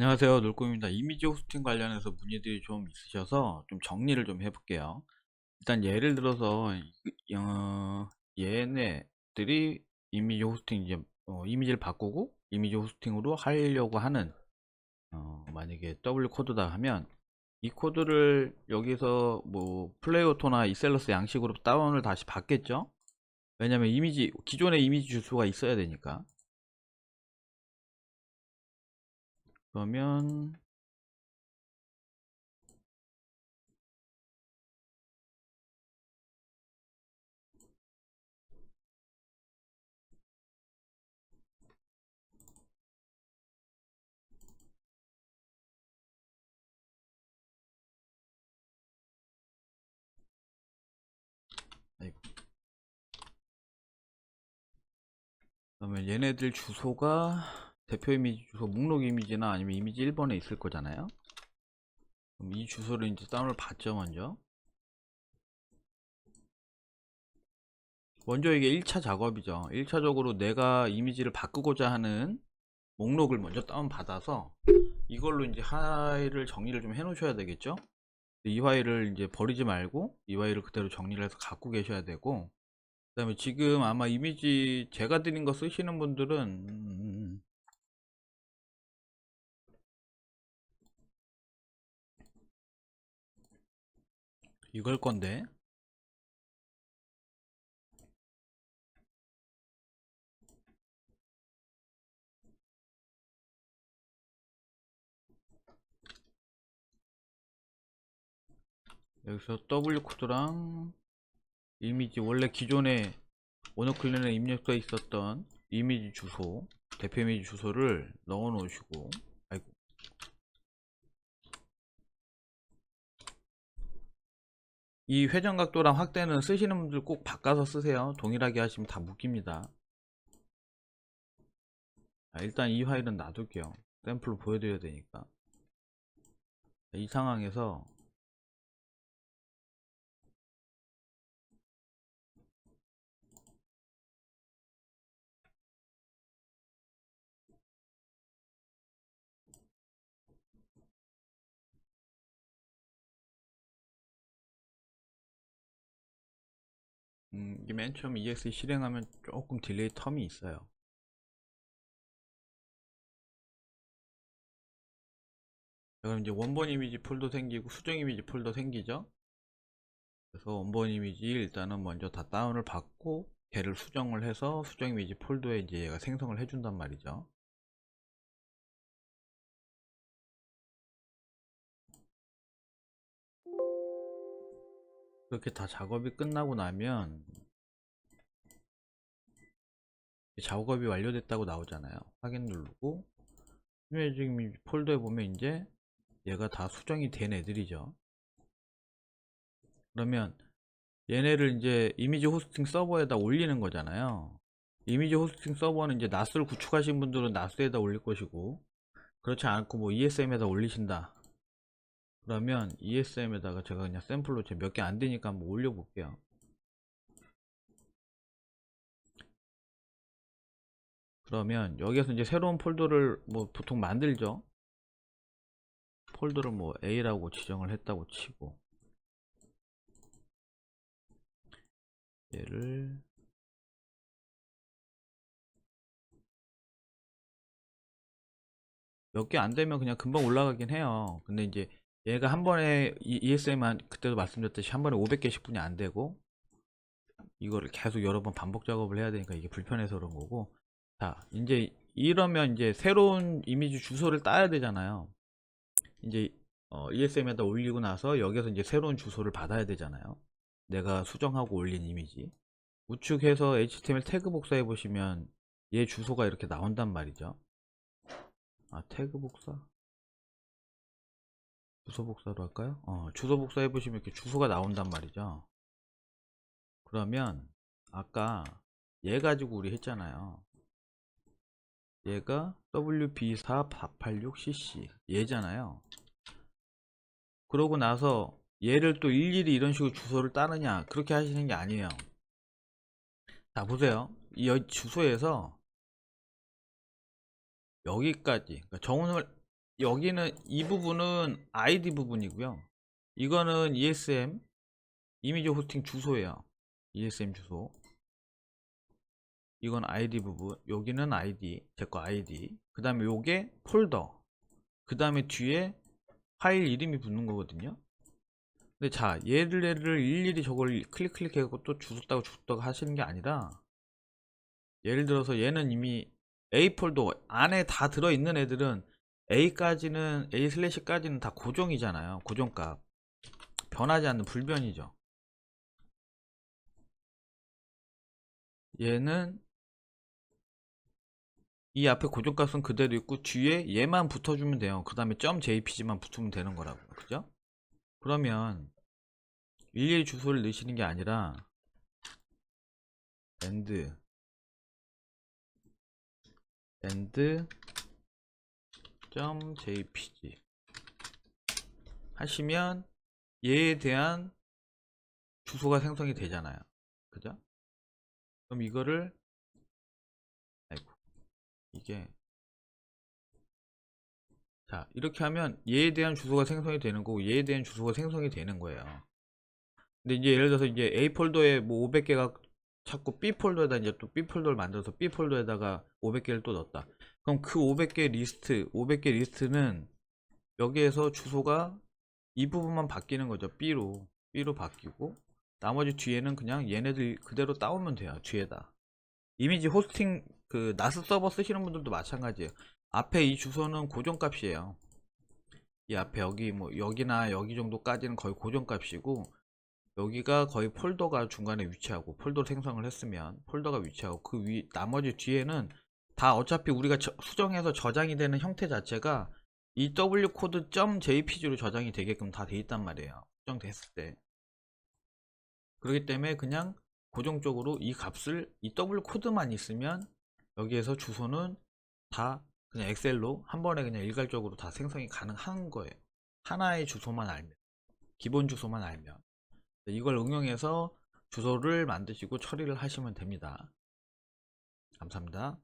안녕하세요. 놀꿈입니다. 이미지 호스팅 관련해서 문의들이 좀 있으셔서 좀 정리를 좀 해볼게요. 일단 예를 들어서 이- 어, 얘네들이 이미지 호스팅 이제 어, 이미지를 바꾸고 이미지 호스팅으로 하려고 하는 어, 만약에 W 코드다 하면 이 코드를 여기서 뭐 플레이오토나 이셀러스 양식으로 다운을 다시 받겠죠? 왜냐면 이미지 기존의 이미지 주소가 있어야 되니까. 그러면. 그러면 얘네들 주소가 대표 이미지 주소 목록 이미지나 아니면 이미지 1번에 있을 거잖아요. 그럼 이 주소를 이제 다운을 받죠, 먼저. 먼저 이게 1차 작업이죠. 1차적으로 내가 이미지를 바꾸고자 하는 목록을 먼저 다운받아서 이걸로 이제 파일을 정리를 좀 해 놓으셔야 되겠죠. 이 파일을 이제 버리지 말고 이 파일을 그대로 정리를 해서 갖고 계셔야 되고 그 다음에 지금 아마 이미지 제가 드린 거 쓰시는 분들은 이걸 건데? 여기서 W 코드랑 이미지 원래 기존에 오너클린에 입력돼 있었던 이미지 주소 대표 이미지 주소를 넣어 놓으시고 아 이 회전 각도랑 확대는 쓰시는 분들 꼭 바꿔서 쓰세요. 동일하게 하시면 다 묶입니다. 자, 일단 이 파일은 놔둘게요. 샘플로 보여드려야 되니까. 자, 이 상황에서 음, 이게 맨 처음 EXE 실행하면 조금 딜레이 텀이 있어요. 자, 그럼 이제 원본 이미지 폴더 생기고 수정 이미지 폴더 생기죠? 그래서 원본 이미지 일단은 먼저 다 다운을 받고 걔를 수정을 해서 수정 이미지 폴더에 이제 얘가 생성을 해준단 말이죠. 그렇게 다 작업이 끝나고 나면 작업이 완료됐다고 나오잖아요. 확인 누르고 이미지 폴더에 보면 이제 얘가 다 수정이 된 애들이죠. 그러면 얘네를 이제 이미지 호스팅 서버에다 올리는 거잖아요. 이미지 호스팅 서버는 이제 나스를 구축하신 분들은 나스에다 올릴 것이고 그렇지 않고 뭐 ESM에다 올리신다. 그러면 ESM에다가 제가 그냥 샘플로 몇개 안 되니까 한번 올려볼게요. 그러면 여기에서 이제 새로운 폴더를 뭐 보통 만들죠. 폴더를 뭐 A라고 지정을 했다고 치고 얘를 몇 개 안 되면 그냥 금방 올라가긴 해요. 근데 이제 얘가 한 번에 ESM 한 그때도 말씀드렸듯이 한 번에 500개씩 분이 안 되고 이거를 계속 여러 번 반복 작업을 해야 되니까 이게 불편해서 그런 거고 자 이제 이러면 이제 새로운 이미지 주소를 따야 되잖아요. 이제 어, ESM에다 올리고 나서 여기서 이제 새로운 주소를 받아야 되잖아요. 내가 수정하고 올린 이미지. 우측해서 HTML 태그 복사해 보시면 얘 주소가 이렇게 나온단 말이죠. 아, 태그 복사. 주소 복사로 할까요? 어, 주소 복사 해 보시면 이렇게 주소가 나온단 말이죠. 그러면 아까 얘 가지고 우리 했잖아요. 얘가 WB4486cc 얘잖아요. 그러고 나서 얘를 또 일일이 이런 식으로 주소를 따느냐 그렇게 하시는 게 아니에요 자 보세요 이 주소에서 여기까지 그러니까 정원을 여기는 이 부분은 ID 부분이고요. 이거는 ESM 이미지 호스팅 주소예요. ESM 주소. 이건 ID 부분. 여기는 ID. 제 거 ID. 그 다음에 요게 폴더. 그 다음에 뒤에 파일 이름이 붙는 거거든요. 근데 자, 얘를 얘를 일일이 저걸 클릭 클릭해갖고 또 주웠다고 주웠다고 하시는 게 아니라 예를 들어서 얘는 이미 A 폴더 안에 다 들어있는 애들은 A까지는 A 슬래시까지는 다 고정이잖아요. 고정값. 변하지 않는 불변이죠. 얘는 이 앞에 고정값은 그대로 있고 뒤에 얘만 붙어주면 돼요. 그 다음에 .jpg만 붙으면 되는 거라고. 그죠? 그러면 일일이 주소를 넣으시는 게 아니라 and and .jpg 하시면 얘에 대한 주소가 생성이 되잖아요. 그죠? 그럼 이거를 아이고 이게 자 이렇게 하면 얘에 대한 주소가 생성이 되는 거고 얘에 대한 주소가 생성이 되는 거예요. 근데 이제 예를 들어서 이제 A 폴더에 뭐 500개가 찾고 B 폴더에다 이제 또 B 폴더를 만들어서 B 폴더에다가 500개를 또 넣었다. 그럼 그 500개 리스트, 500개 리스트는 여기에서 주소가 이 부분만 바뀌는 거죠. B로. B로 바뀌고 나머지 뒤에는 그냥 얘네들 그대로 따오면 돼요. 뒤에다. 이미지 호스팅 그 나스 서버 쓰시는 분들도 마찬가지예요. 앞에 이 주소는 고정값이에요. 이 앞에 여기 뭐 여기나 여기 정도까지는 거의 고정값이고 여기가 거의 폴더가 중간에 위치하고 폴더 생성을 했으면 폴더가 위치하고 그 위 나머지 뒤에는 다 어차피 우리가 저- 수정해서 저장이 되는 형태 자체가 이 W 코드 .jpg로 저장이 되게끔 다 돼 있단 말이에요. 수정됐을 때. 그렇기 때문에 그냥 고정적으로 이 값을 이 W 코드만 있으면 여기에서 주소는 다 그냥 엑셀로 한 번에 그냥 일괄적으로 다 생성이 가능한 거예요. 하나의 주소만 알면 기본 주소만 알면 이걸 응용해서 주소를 만드시고 처리를 하시면 됩니다. 감사합니다.